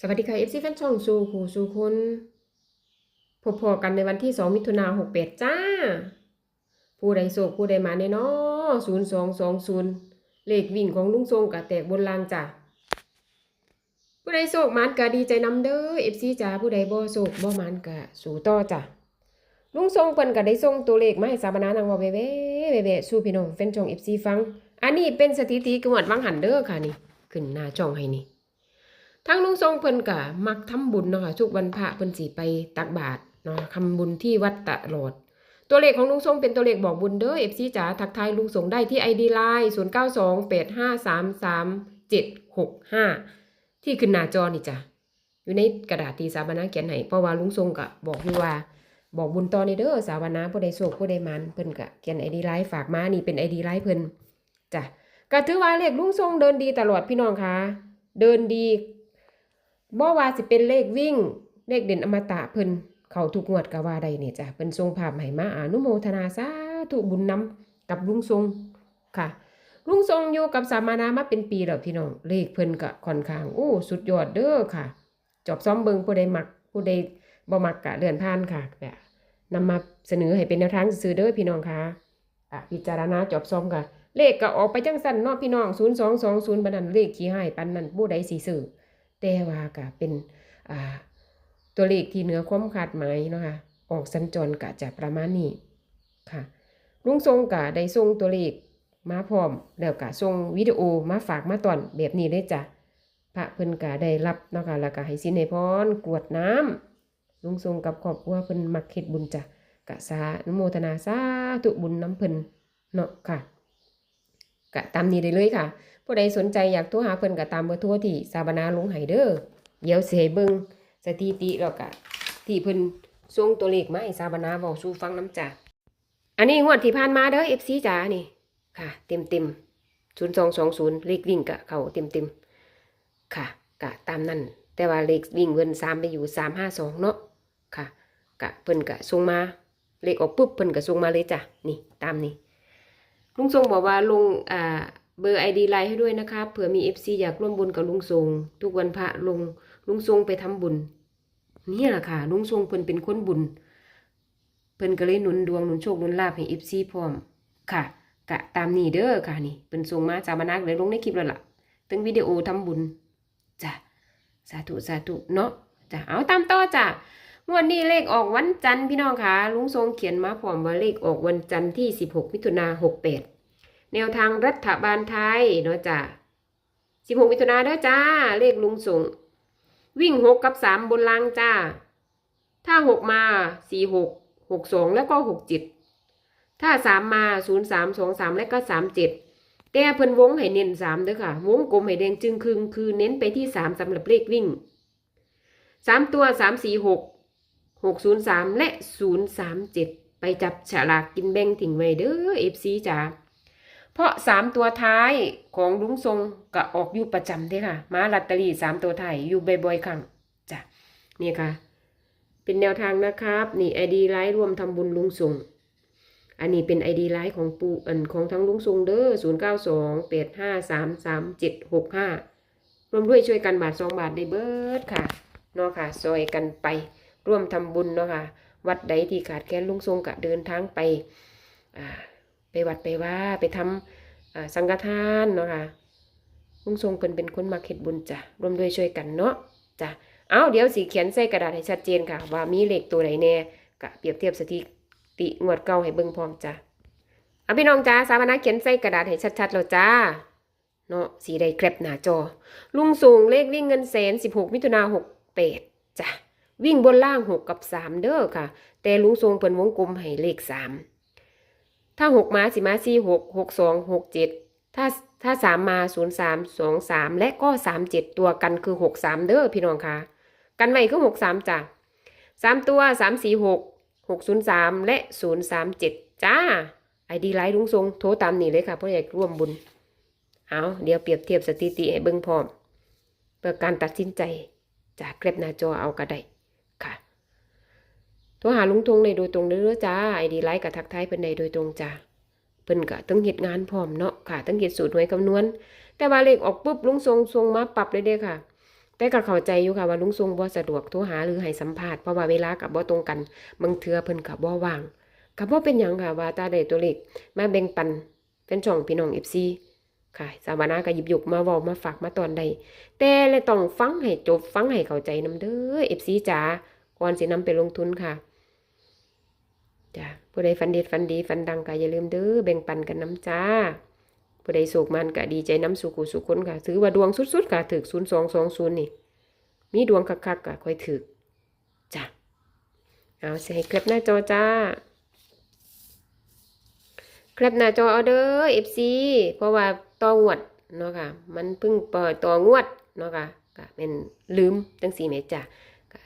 สวัสดีค่ะ FC แฟนช่องสู่หูสู่คนพบพอกันในวันที่2มิถุนา68จ้า ผู้ใดโศกผู้ใดมาในเนาะ0220เลขวิ่งของลุงทรงกะแตกบนลางจ้าผู้ใดโศกมันกะดีใจนำเด้อ FC จ้าผู้ใดบ่โศกบ่มันกะสู่ต่อจ้าลุงทรงเพิ่นก็ได้ส่งตัวเลขมาให้สาบานานางว่าเว้ๆเว้ๆสู่พี่น้องแฟนช่อง FC ฟัง อันนี้เป็นสถิติกวดวังหันเด้อค่ะนี่ขึ้นหน้าช่องให้นี่ ทางลุงทรงเพิ่นก็มักทำบุญเนาะค่ะทุกวันพระเพิ่นสิไปตักบาตรเนาะทำบุญที่วัดตลอดตัวเลขของลุงทรงเป็นตัวเลขบอกบุญเด้อ FC จ๋าทักทายลุงทรงได้ที่ ID Line 0928533765ที่ขึ้นหน้าจอนี่จ้ะอยู่ในกระดาษทีสาบานาเขียนให้เพราะว่าลุงทรงก็บอกอยู่ว่าบอกบุญตอในเด้อสาบานาผู้ใดโศกผู้ใดมันเพิ่นก็เขียน ID Line ฝากมานี่เป็น ID Line เพิ่นจ้ะก็ถือว่าเลขลุงทรงเดินดีตลอดพี่น้องคะเดินดี บ่ว่าสิเป็นเลขวิ่ง เลขเด่นอมตะเพิ่นเขาทุกงวดก็ว่าได้นี่ยจ้ะเพิ่นทรงภาพให้มาอนุโมทนาสาธุบุญนำกับลุงทรงค่ะลุงทรงอยู่กับสามานามาเป็นปีแล้วพี่น้องเลขเพิ่นก็ค่อนข้างโอ้สุดยอดเด้อค่ะ จอบซ้อมเบิงผู้ใดมักผู้ใดบ่มักกะเลื่อนผ่านค่ะแบบนำมาเสนอให้เป็นแนวทางซื่อเด้อพี่น้องค่ะอะพิจารณาจอบซ้อมค่ะเลขก็ออกไปจังสั่นเนาะพี่น้อง0220บัดนั้นเลขขี้ให้ปานนั้นผู้ใดสิซื้อ แต่ว่าก็เป็นตัวเลขที่เหนือความคาดหมายเนาะค่ะออกสัญจรกะจะประมาณนี้ค่ะลุงทรงกะได้ส่งตัวเลขมาพร้อม แล้วกะส่งวิดีโอมาฝากมาตอนแบบนี้เลยจ้ะพระเพิ่นกะได้รับเนาะค่ะแล้วก็ให้สินให้พรกรวดน้ำลุงทรงกับครอบครัวเพิ่นมักเฮ็ดบุญจ้ะกะสานโมทนาสาธุบุญน้ำเพิ่นเนาะค่ะ กะตามนี้ได้เลยค่ะ ผู้ใดสนใจอยากโทรหาเพิ่นก็ตามเบอร์โทรที่สาบานาลงไห้เด้อเดี๋ยวสิให้เบิงสถิติแล้วก็ที่เพิ่นส่งตัวเลขมาให้สาบานาเว้าสู่ฟังน้ำจ้ะอันนี้งวดที่ผ่านมาเด้อ FC จ๋านี่ค่ะ เต็มเต็ม0220เลขวิ่งก็เขาเต็มเต็มค่ะกะตามนั้นแต่ว่าเลขวิ่งเพิ่น3ไปอยู่352เนาะค่ะกะเพิ่นก็ส่งมาเลขออกปุ๊บเพิ่นก็ส่งมาเลยจ้ะนี่ตามนี้ ลุงทรงบอกว่าลงอ่าเบอร์ ID ไลน์ให้ด้วยนะครับเผื่อมี FC อยากร่วมบุญกับลุงทรง ทุกวันพระลงลุงทรงไปทำบุญนี่แหละค่ะ ลุงทรงเพิ่นเป็นคนบุญ เพิ่นก็เลยหนุนดวงหนุนโชคหนุนลาภให้ FC พร้อมค่ะกะตามนี้เด้อค่ะนี่เพิ่นส่งมาจามานักเลยลงในคลิปแล้วล่ะตั้งวิดีโอทำบุญจ้ะสาธุสาธุเนาะจ้ะเอาตามต่อจ้ะ งวดนี้เลขออกวันจันทร์พี่น้องค่ะลุงทรงเขียนมาพร้อมว่าเลขออกวันจันทร์ที่ 16 มิถุนา68 แนวทางรัฐบาลไทยเนาะจ้ะ 16 มิถุนาเด้อจ้า เลขลุงส่งวิ่ง 6 กับ 3 บนล่างจ้า ถ้า 6 มา 4 6 6 2 แล้วก็ 6 7 ถ้า 3 มา 0 3 2 3 แล้วก็ 3 7 แต่เพิ่นวงให้เน้น3เด้อค่ะ วงกลมให้แดงจึงครึงคือเน้นไปที่ 3สำหรับเลขวิ่ง 3 ตัว 3 4 6 6 0 3 และ 0 3 7 ไปจับฉลากกินแบ่งถิ่งไว้เด้อ FC จ้าเพราะสามตัวท้ายของลุงทรงก็ออกอยู่ประจำเด้ค่ะมาลัตเตอรี่สามตัวท้ายอยู่บ่อยๆครั้งจ้ะนี่ค่ะ เป็นแนวทางนะครับ นี่ไอดีไลน์รวมทำบุญลุงทรงอันนี้เป็นไอดีไลน์ของปูอันของทั้งลุงทรงเด้อศูนย์เก้าสองแปดห้าสามสามเจ็ดหกห้ารวมด้วยช่วยกันบาทสองบาทได้เบิดค่ะเนาะค่ะซอยกันไป ร่วมทำบุญเนาะค่ะวัดใดที่ขาดแคลนลุงทรงก็เดินทางไปไปวัดไปว่าไปทำอ่าสังฆทานเนาะค่ะลุงทรงเพิ่นเป็นคนมาเข็ดบุญจ้ะร่วมด้วยช่วยกันเนาะจ้ะเอาเดี๋ยวสีเขียนใส่กระดาษให้ชัดเจนค่ะ ว่ามีเลขตัวไหนแน่กะเปรียบเทียบสถิติงวดเก่าให้เบิ่งพร้อมจ้ะเอาพี่น้องจ้าสามารถเขียนใส่กระดาษให้ชัดๆแล้วจ้าเนาะสีใดแครบหน้าจอ ลุงสูงเลขวิ่งเงินแสน16มิถุนา68จ้ะ วิ่งบนล่าง6กับ3เด้อค่ะ แต่ลุงทรงเพิ่นวงกลมให้เลข3ถ้าหกมาสิมาสี่หกหกสองหกเจ็ดถ้าถ้าสามมาศูนย์สามสองสามและก็สามเจ็ดตัวกันคือหกสามเด้อพี่น้องค่ะ กันไว้คือหกสามจ้ะสามตัวสามสี่หกหกศูนย์สามและศูนย์สามเจ็ดจ้าไอดีไลน์ลุงทรงโทรตามนี่เลยค่ะเพราะอยากร่วมบุญเอาเดี๋ยวเปรียบเทียบสถิติให้เบิ่งพร้อมเพื่อการตัดสินใจจากเกร็บหน้าจอเอาก็ได้ โทรหาลุงทงในโดยตรงเด้อจ้าไอดีไลน์กับทักทายเพิ่นในโดยตรงจ้าเพิ่นก็ต้องเฮ็ดงานพร้อมเนาะค่ะต้องเฮ็ดสูตรหน่วยคำนวณ แต่ว่าเลขออกปุ๊บลุงทรงทรงมาปรับเลยเด้อค่ะ แต่ก็เข้าใจอยู่ค่ะว่าลุงทรงบ่สะดวกโทรหาหรือให้สัมภาษณ์เพราะว่าเวลากับบ่ตรงกันบางเทื่อเพิ่นก็บ่ว่างก็บ่เป็นหยังค่ะว่าตาได้ตัวเลขมาแบ่งปันเป็นช่องพี่น้อง FC ค่ะสาวนาก็หยิบยกมาเว้ามาฝากมาตอนใด แต่เลยต้องฟังให้จบฟังให้เข้าใจนํเด้อ FC จ๋าก่อนสินำไปลงทุนค่ะ จ้ะผู้ใดฟันเด็ดฟันดีฟันดังก็อย่าลืมเด้อแบ่งปันกันน้ำจ้าผู้ใดโศกมันก็ดีใจน้ำสุขุสุขคนค่ะถือว่าดวงสุดๆค่ะถึกศูนย์สองสองศูนย์นี่ มีดวงคักๆก็ค่อยถึกจ้ะเอาใส่คลิปหน้าจอจ้าคลิปหน้าจอเอาเด้อ FC เพราะว่าต่องวดเนาะค่ะ มันเพิ่งปล่อยต่องวดเนาะค่ะก็เป็นลืมจังสีแม่จ้ะ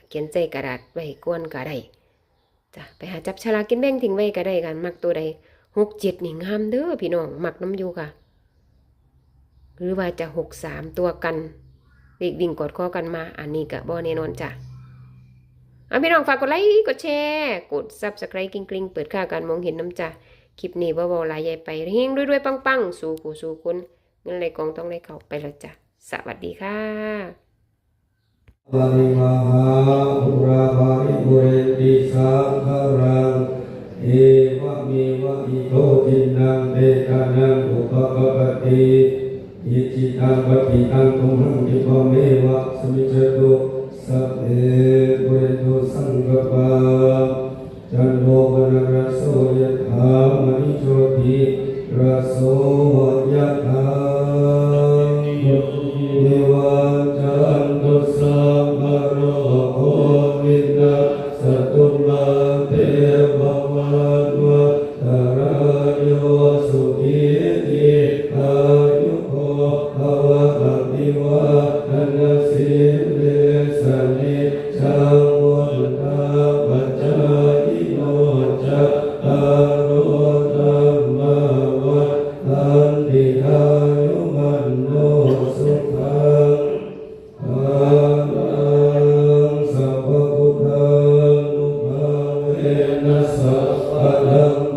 เขียนใส่กระดาษไว้ก้วนก็ได้ จ้ะไปหาจับฉลากกินแบ่งทิ้งไว้ก็ได้กัน มักตัวใดหกเจ็ดนี่งามเด้อพี่น้องมักน้ำอยู่ค่ะ หรือว่าจะหกสามตัวกันเด็กวิ่งกดข้อกันมา อันนี้ก็บ่แน่นอนจ้ะเอาพี่น้องฝากกดไลค์กดแชร์กดซับสไครต์กริ๊งๆเปิดค่าการมองเห็นน้ำจ้ะคลิปนี้บ่บาๆหลายใหญ่ไปเฮงด้วยๆปังๆ สู่ผู้สู่คนเงินไหลกองต้องไหลเขาไปแล้วจ้ะสวัสดีค่ะ ปริมหาอุราภาริบุเรติสังขารังเอวะเมวะอิโตทินังเบกานังอุปกปติอิจิตังปฏิตังตุมหังคิปะเมวะสมิจตุสัพเพปุเรตุสังกปา ว